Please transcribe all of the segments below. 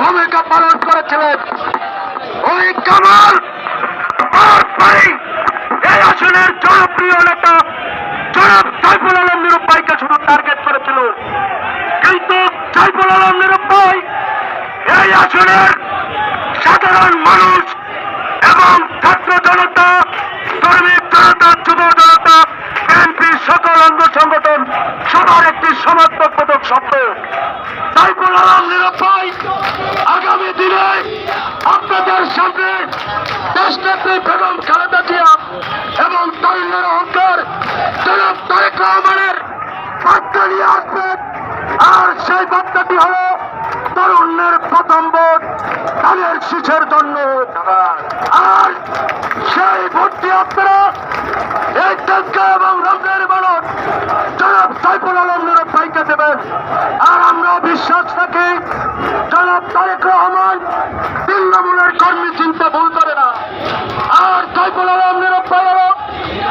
ভূমিকা পালন করেছিলেন। ওই কামাল এই আসনের জনপ্রিয় নেতা জনাব সাইফুল আলম নিরুপাইকে শুধু টার্গেট করেছিল। কিন্তু সাইফুল আলম নিরুপাই এই আসনের দেশনেত্রী বেগম খালেদা জিয়া এবং তরুণের অহংকার জনাব তারেক রহমানের বার্তা নিয়ে আসবেন আর সেই বার্তাটি হল তরুণের প্রথম ভোট ধানের শীষের জন্য। আর সেই ভোটটি আপনারা এই টেক্কা এবং রঙের মানুষ জনাব সাইফুল আলম নীরব দেবেন। আর আমরা বিশ্বাস রাখি, জনাব তারেক রহমান তৃণমূলের কর্মী চিন্তা ভুল করে না আর সাইফুল আলম নীরব ভাই হলো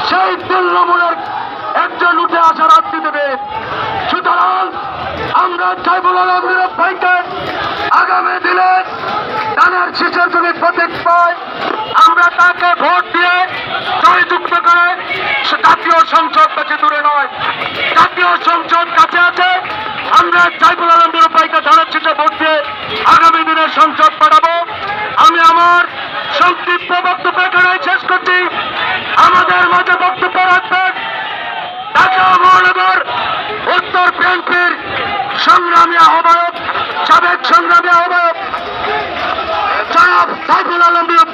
সেই তৃণমূলের একজন উঠে আসা রাজনীতিবিদ সুতরাং সাইফুল আলম ভাইকে আগামী দিনে তাদের শিশুর যদি প্রতীক পাই আমরা তাকে ভোট দিয়ে জয়যুক্ত করে জাতীয় সংসদ কাছে দূরে নয় জাতীয় সংসদ কাছে আছে আমরা সাইফুল আলম নীরব ধানের শিশে ভোট দিয়ে আগামী দিনে সংসদ পাঠাবো আমি আমার সংক্ষিপ্ত বক্তব্য এখানে শেষ করছি আমাদের মাঝে বক্তব্য রাখবেন ঢাকা মহানগর উত্তর বিএনপির সংগ্রামী আহ্বায়ক সাবেক সংগ্রামী আহ্বায়ক সাইফুল আলম বিরূপ